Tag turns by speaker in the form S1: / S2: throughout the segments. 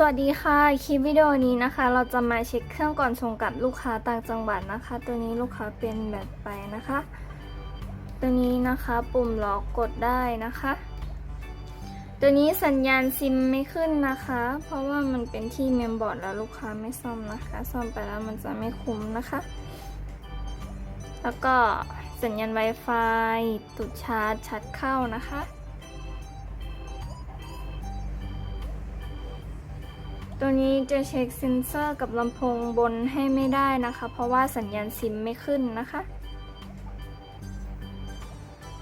S1: สวัสดีค่ะ คลิปวิดีโอนี้นะคะ เราจะมาเช็คเครื่องก่อนส่งกับลูกค้าต่างจังหวัดนะคะ ตัวนี้ลูกค้าเป็นแบบไปนะคะ ตัวนี้นะคะปุ่มล็อกกดได้นะคะ ตัวนี้สัญญาณซิมไม่ขึ้นนะคะ เพราะว่ามันเป็นที่เมมบอร์ดแล้วลูกค้าไม่ซ่อมนะคะ ซ่อมไปแล้วมันจะไม่คุ้มนะคะ แล้วก็สัญญาณ Wi-Fi ตุดชาร์จชัดเข้านะคะ ตัวนี้จะเช็คเซนเซอร์กับลำโพงบนให้ไม่ได้นะคะ เพราะว่าสัญญาณซิมไม่ขึ้นนะคะ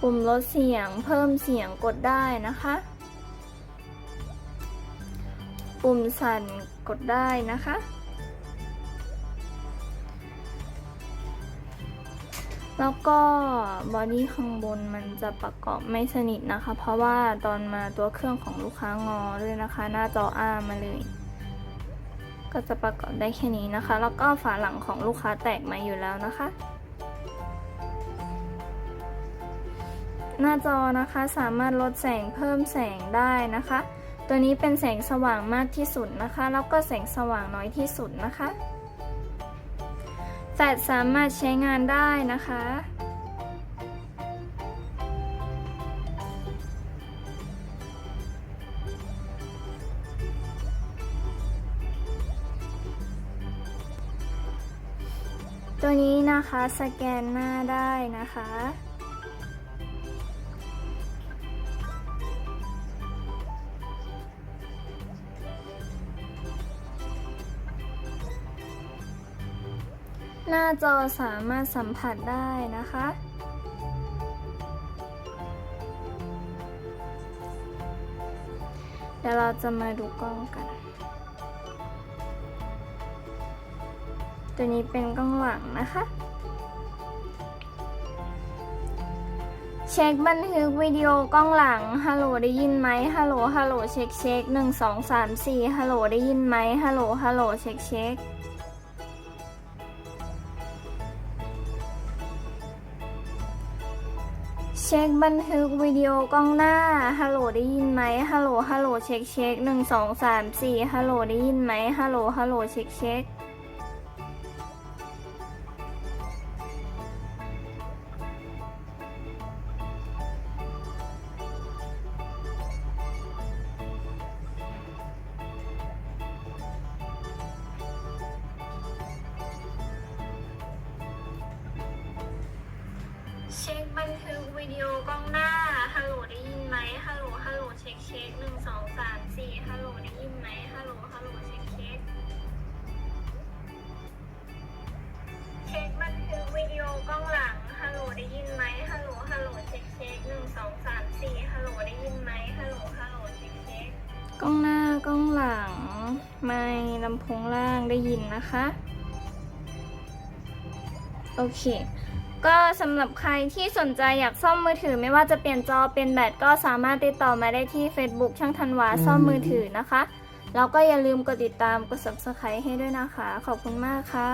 S1: ปุ่มลดเสียงเพิ่มเสียงกดได้นะคะ ปุ่มสั่นกดได้นะคะ แล้วก็บอดี้ข้างบนมันจะประกอบไม่สนิทนะคะ เพราะว่าตอนมาตัวเครื่องของลูกค้างอด้วยนะคะ หน้าจออ้ามาเลย ก็จะประกอบได้แค่นี้นะคะ แล้วก็ฝาหลังของลูกค้าแตกมาอยู่แล้วนะคะ หน้าจอนะคะสามารถลดแสงเพิ่มแสงได้นะคะ ตัวนี้เป็นแสงสว่างมากที่สุดนะคะ แล้วก็แสงสว่างน้อยที่สุดนะคะแฟลชสามารถใช้งานได้นะคะ ตัวนี้นะคะสแกนหน้าได้นะคะ หน้าจอสามารถสัมผัสได้นะคะเดี๋ยวเราจะมาดูกล้องกัน ตัวนี้เป็นกล้องหลังนะคะ เช็คบันทึกวิดีโอกล้องหลัง ฮัลโหลได้ยินไหมฮัลโหล ฮัลโหล เช็คเช็คหนึ่งสองสามสี่ฮัลโหลได้ยินไหมฮัลโหล ฮัลโหล เช็คเช็คเช็คบันทึกวิดีโอกล้องหน้า ฮัลโหลได้ยินไหมฮัลโหล ฮัลโหล เช็คเช็คหนึ่งสองสามสี่ฮัลโหลได้ยินไหมฮัลโหล ฮัลโหล เช็คเช็ค วิดีโอกล้องหน้า ฮัลโหลได้ยินไหมฮัลโหล ฮัลโหล เช็คเช็คหนึ่งสองสามสี่ฮัลโหลได้ยินไหมฮัลโหล ฮัลโหล เช็คเช็ค เช็คบันทึกวิดีโอกล้องหลัง ฮัลโหลได้ยินไหมฮัลโหล ฮัลโหล เช็คเช็คหนึ่งสองสามสี่ฮัลโหลได้ยินไหมฮัลโหล ฮัลโหล เช็คเช็ค กล้องหน้ากล้องหลัง ไม่ลำโพงล่างได้ยินนะคะ โอเค ก็สำหรับใครที่สนใจอยากซ่อมมือถือ ไม่ว่าจะเปลี่ยนจอเป็นแบตก็สามารถติดต่อมาได้ที่ Facebook ช่างธันวาซ่อมมือถือนะคะ แล้วก็อย่าลืมกดติดตามกด subscribe ให้ด้วยนะคะ ขอบคุณมากค่ะ